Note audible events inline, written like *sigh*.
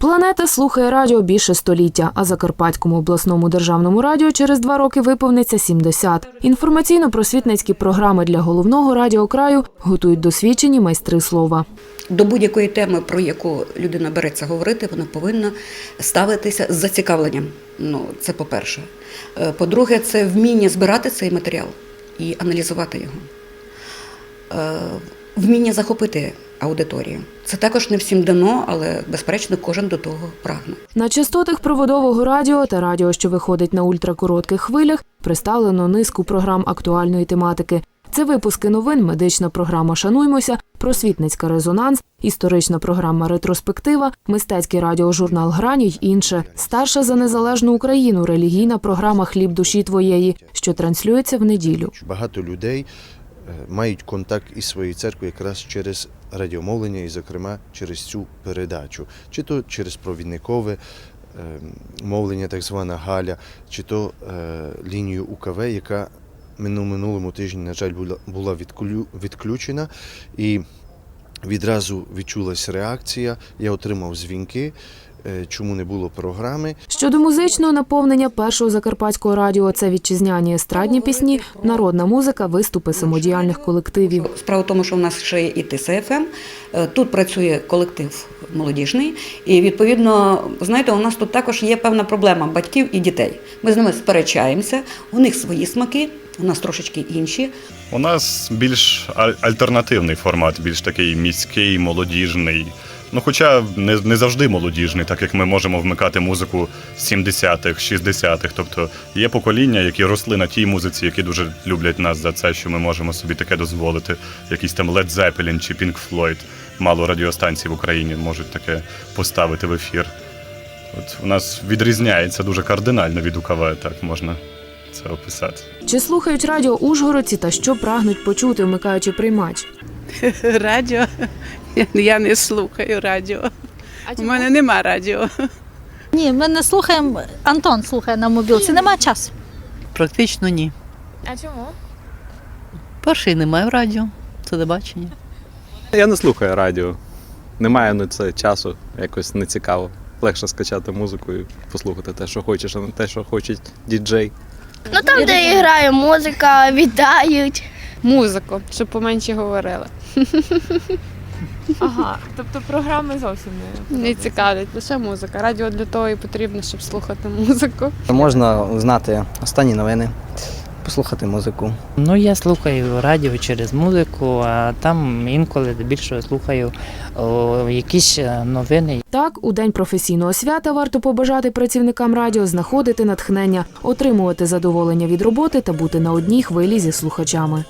Планета слухає радіо більше століття, а Закарпатському обласному державному радіо через два роки виповниться 70. Інформаційно-просвітницькі програми для головного радіо краю готують досвідчені майстри слова. До будь-якої теми, про яку людина береться говорити, вона повинна ставитися з зацікавленням. Ну, це по-перше. Е, По-друге, це вміння збирати цей матеріал і аналізувати його. Е, Вміння захопити аудиторію. Це також не всім дано, але безперечно кожен до того прагне. На частотах проводового радіо та радіо, що виходить на ультракоротких хвилях, представлено низку програм актуальної тематики. Це випуски новин, медична програма Шануймося, просвітницька резонанс, історична програма Ретроспектива, мистецький радіожурнал Грані й інше. Старша за незалежну Україну релігійна програма Хліб душі твоєї, що транслюється в неділю. Багато людей мають контакт із своєю церквою якраз через радіомовлення і, зокрема, через цю передачу, чи то через провідникове е, мовлення, так звана Галя, чи то е, лінію УКВ, яка мину- минулому тижні, на жаль, була, була відклю- відключена. І відразу відчулась реакція. Я отримав дзвінки, е, чому не було програми. Щодо музичного наповнення першого закарпатського радіо, це вітчизняні естрадні пісні, народна музика, виступи самодіяльних колективів. Справа в тому, що в нас ще є і ТСФМ. Е, Тут працює колектив молодіжний, і відповідно, знаєте, у нас тут також є певна проблема батьків і дітей. Ми з ними сперечаємося, у них свої смаки, у нас трошечки інші. У нас більш аль- альтернативний формат, більш такий міський, молодіжний. Ну, хоча не, не завжди молодіжний, так як ми можемо вмикати музику 70-х, 60-х. Тобто є покоління, які росли на тій музиці, які дуже люблять нас за це, що ми можемо собі таке дозволити. Якийсь там Led Zeppelin чи Pink Floyd. Мало радіостанцій в Україні можуть таке поставити в ефір. От у нас відрізняється дуже кардинально від УКВ, так можна це описати. Чи слухають радіо ужгородці та що прагнуть почути, вмикаючи приймач? *laughs* Радіо. *laughs* Я- не слухаю радіо. У мене нема радіо. Ні, ми не слухаємо. Антон слухає на мобілці. Нема часу. Практично ні. А чому? Перший немає радіо, телебачення. Я не слухаю радіо. Немає на це часу, якось не цікаво. Легше скачати музику і послухати те, що хочеш, а не те, що хоче діджей. Ну там, де грає музика, вітають. музику, щоб поменше говорили. *laughs* Ага, тобто програми зовсім не. Не цікавлять, лише музика. Радіо для того і потрібно, щоб слухати музику. Можна узнати останні новини, послухати музику. Ну, я слухаю радіо через музику, а там інколи більше слухаю о, якісь е, новини. Так, у день професійного свята варто побажати працівникам радіо знаходити натхнення, отримувати задоволення від роботи та бути на одній хвилі зі слухачами.